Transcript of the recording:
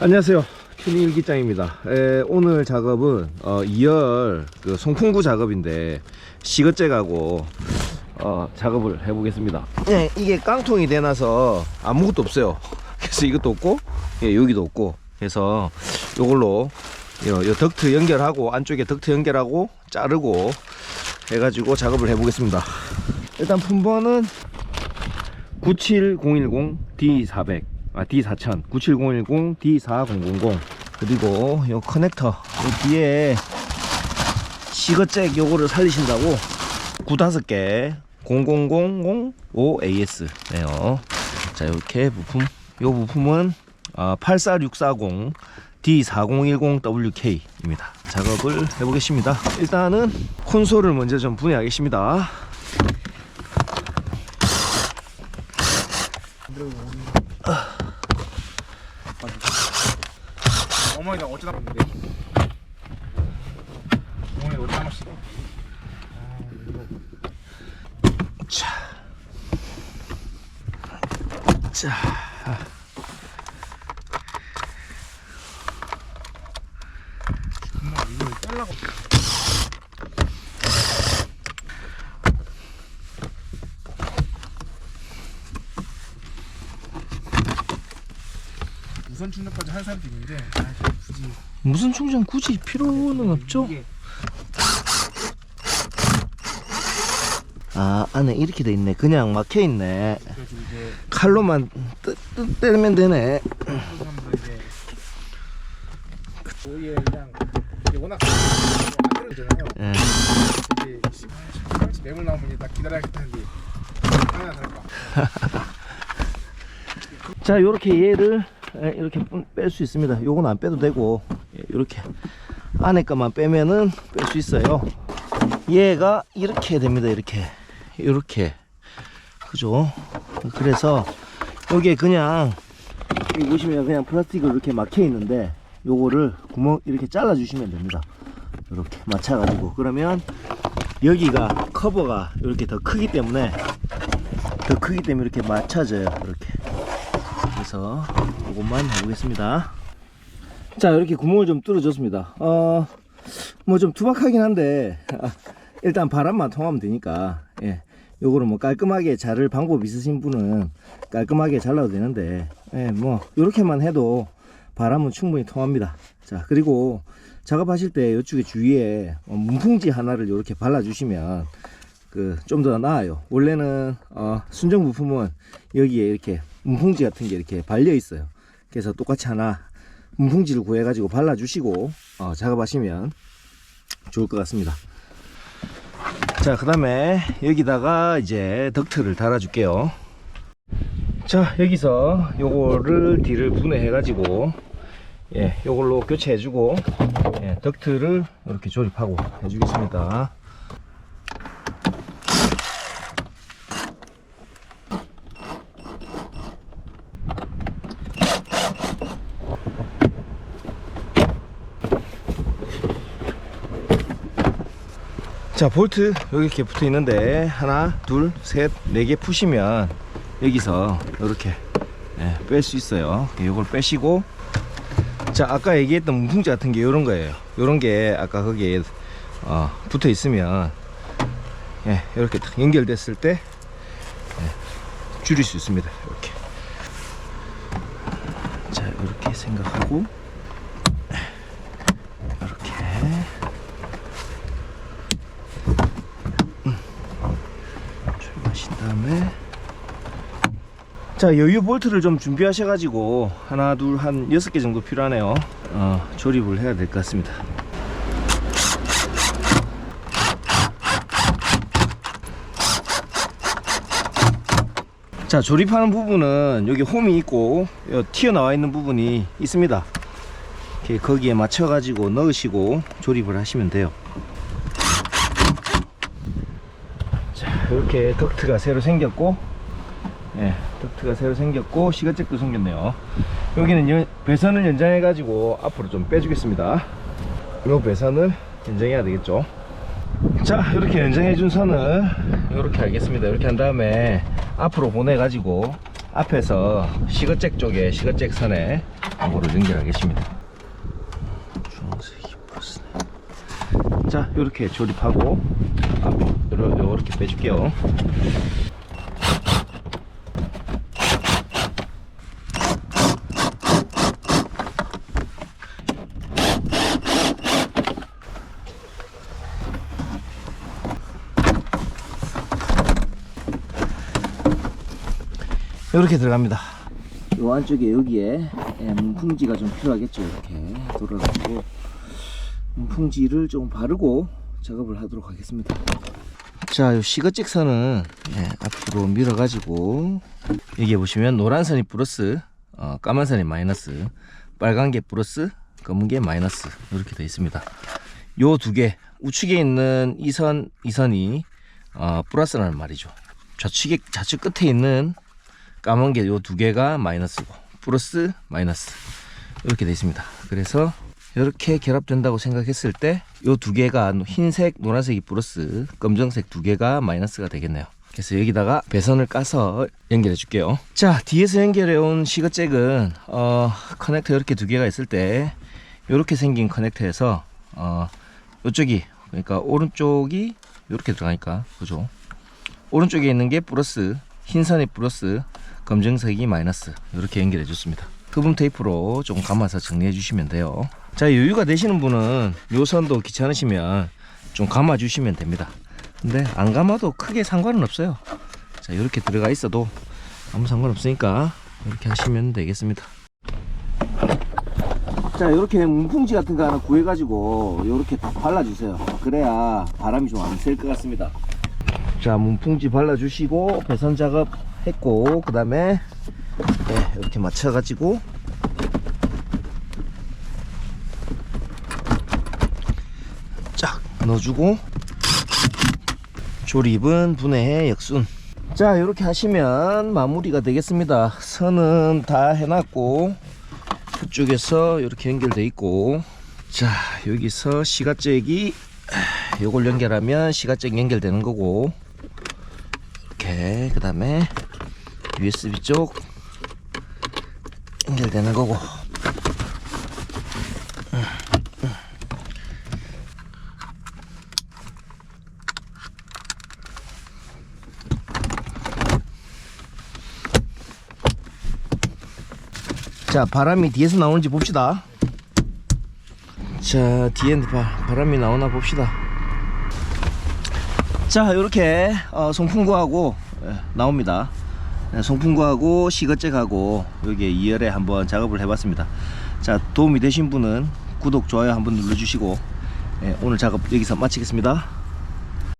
안녕하세요. 튜닝 일기장입니다. 에, 오늘 작업은 어, 2열 그 송풍구 작업인데 시거잭 하고 어, 작업을 해 보겠습니다. 네, 이게 깡통이 되나서 아무것도 없어요. 그래서 이것도 없고 예, 여기도 없고 그래서 요걸로 요, 요 덕트 연결하고 안쪽에 덕트 연결하고 자르고 해가지고 작업을 해 보겠습니다. 일단 품번은 97010 D400 아 D4000. 97010 D4000. 그리고 요 커넥터 요 뒤에 시거잭 요거를 살리신다고? 95개. 00005AS 네요. 자 이렇게 부품. 요 부품은 아, 84640 D4010WK 입니다. 작업을 해보겠습니다. 일단은 콘솔을 먼저 좀 분해하겠습니다 어머니가 어쩌다 봤는데 어머니 어디 남았어? 자. 자. 엄마 이걸 떼려고 무선 충전까지 할 사람도 있는데 아 무슨 충전 굳이 필요는 없죠? 아, 안에 이렇게 돼 있네. 그냥 막혀 있네. 칼로만 뜨, 뜨, 떼면 되네. 그냥 워낙 안 들어잖아요. 예. 이제 시간치 매물 나오면 이제 딱 기다려야겠다는데 하나 살까? 자, 요렇게 얘를 예, 이렇게 뺄 수 있습니다. 요건 안 빼도 되고, 예, 요렇게 안에 것만 빼면은 뺄 수 있어요. 얘가 이렇게 됩니다. 이렇게. 요렇게. 그죠? 그래서 요게 그냥 여기 보시면 그냥 플라스틱으로 이렇게 막혀 있는데 요거를 구멍 이렇게 잘라 주시면 됩니다. 이렇게 맞춰 가지고 그러면 여기가 커버가 이렇게 더 크기 때문에 더 크기 때문에 이렇게 맞춰져요. 이렇게. 그래서 이것만 해보겠습니다. 자 이렇게 구멍을 좀 뚫어줬습니다. 어, 뭐 좀 투박하긴 한데 아, 일단 바람만 통하면 되니까 예, 요거를 뭐 깔끔하게 자를 방법 있으신 분은 깔끔하게 잘라도 되는데 예, 뭐 이렇게만 해도 바람은 충분히 통합니다. 자 그리고 작업하실 때 이쪽에 주위에 어, 문풍지 하나를 이렇게 발라 주시면 그 좀 더 나아요. 원래는 어, 순정 부품은 여기에 이렇게 문풍지 같은 게 이렇게 발려 있어요. 그래서 똑같이 하나 문풍지를 구해가지고 발라주시고 어, 작업하시면 좋을 것 같습니다. 자, 그 다음에 여기다가 이제 덕트를 달아 줄게요. 자, 여기서 요거를 뒤를 분해해 가지고 예, 요걸로 교체해 주고 예, 덕트를 이렇게 조립하고 해 주겠습니다. 자 볼트 여기 이렇게 붙어 있는데 하나 둘셋네 개 푸시면 여기서 이렇게 뺄수 있어요. 이걸 빼시고. 자 아까 얘기했던 문풍지 같은 게 이런 거예요. 이런 게 아까 거기에 어, 붙어 있으면 예, 이렇게 딱 연결됐을 때 예, 줄일 수 있습니다. 이렇게. 자 이렇게 생각하고 이렇게 출마하신 다음에 자 여유 볼트를 좀 준비하셔 가지고 하나 둘 한 여섯 개 정도 필요하네요. 어, 조립을 해야 될 것 같습니다. 자 조립하는 부분은 여기 홈이 있고 요 튀어나와 있는 부분이 있습니다. 이렇게 거기에 맞춰 가지고 넣으시고 조립을 하시면 돼요. 자 이렇게 덕트가 새로 생겼고 예, 덕트가 새로 생겼고 시가잭도 생겼네요. 여기는 연- 배선을 연장해 가지고 앞으로 좀 빼주겠습니다. 요 배선을 연장해야 되겠죠? 자 이렇게 연장해 준 선을 이렇게 하겠습니다. 이렇게 한 다음에 앞으로 보내 가지고 앞에서 시거잭 쪽에 시거잭 선에 요거를 연결하겠습니다. 주황색이 플러스네. 자 요렇게 조립하고 아, 요러, 요렇게 빼줄게요 이렇게 들어갑니다. 요 안쪽에 여기에 예, 문풍지가 좀 필요하겠죠. 이렇게 돌아가지고 문풍지를 좀 바르고 작업을 하도록 하겠습니다. 자, 요 시거잭선은 예, 앞으로 밀어가지고 여기 보시면 노란 선이 플러스, 어, 까만 선이 마이너스, 빨간 게 플러스, 검은 게 마이너스 이렇게 되어 있습니다. 요 두 개 우측에 있는 이 선, 이 선이 어, 플러스라는 말이죠. 좌측에 좌측 끝에 있는 까만 게 요 두 개가 마이너스고 플러스 마이너스 이렇게 되어 있습니다. 그래서 이렇게 결합된다고 생각했을 때 요 두 개가 흰색, 노란색이 플러스, 검정색 두 개가 마이너스가 되겠네요. 그래서 여기다가 배선을 까서 연결해 줄게요. 자, 뒤에서 연결해 온 시거잭은 어, 커넥터 이렇게 두 개가 있을 때 이렇게 생긴 커넥터에서 어, 이쪽이 그러니까 오른쪽이 이렇게 들어가니까 그죠? 오른쪽에 있는 게 플러스, 흰 선이 플러스, 검정색이 마이너스 이렇게 연결해 줬습니다. 흡음 테이프로 좀 감아서 정리해 주시면 돼요. 자 여유가 되시는 분은 요 선도 귀찮으시면 좀 감아 주시면 됩니다. 근데 안 감아도 크게 상관은 없어요. 자 이렇게 들어가 있어도 아무 상관 없으니까 이렇게 하시면 되겠습니다. 자 이렇게 문풍지 같은 거 하나 구해가지고 이렇게 딱 발라주세요. 그래야 바람이 좀 안 셀 것 같습니다. 자 문풍지 발라주시고 배선 작업 했고 그 다음에 네, 이렇게 맞춰가지고. 쫙 넣어주고 조립은 분해 역순. 자 이렇게 하시면 마무리가 되겠습니다. 선은 다 해놨고 그쪽에서 이렇게 연결돼 있고. 자 여기서 시가잭이 요걸 연결하면 시가잭 연결되는 거고. 이렇게 그 다음에 USB 쪽 연결되는 거고. 자 바람이 뒤에서 나오는지 봅시다. 자 뒤에 바, 바람이 나오나 봅시다. 자 이렇게 어, 송풍구하고 예, 나옵니다. 네, 송풍구하고 시거잭하고 여기에 2열에 한번 작업을 해봤습니다. 자 도움이 되신 분은 구독 좋아요 한번 눌러주시고 예, 오늘 작업 여기서 마치겠습니다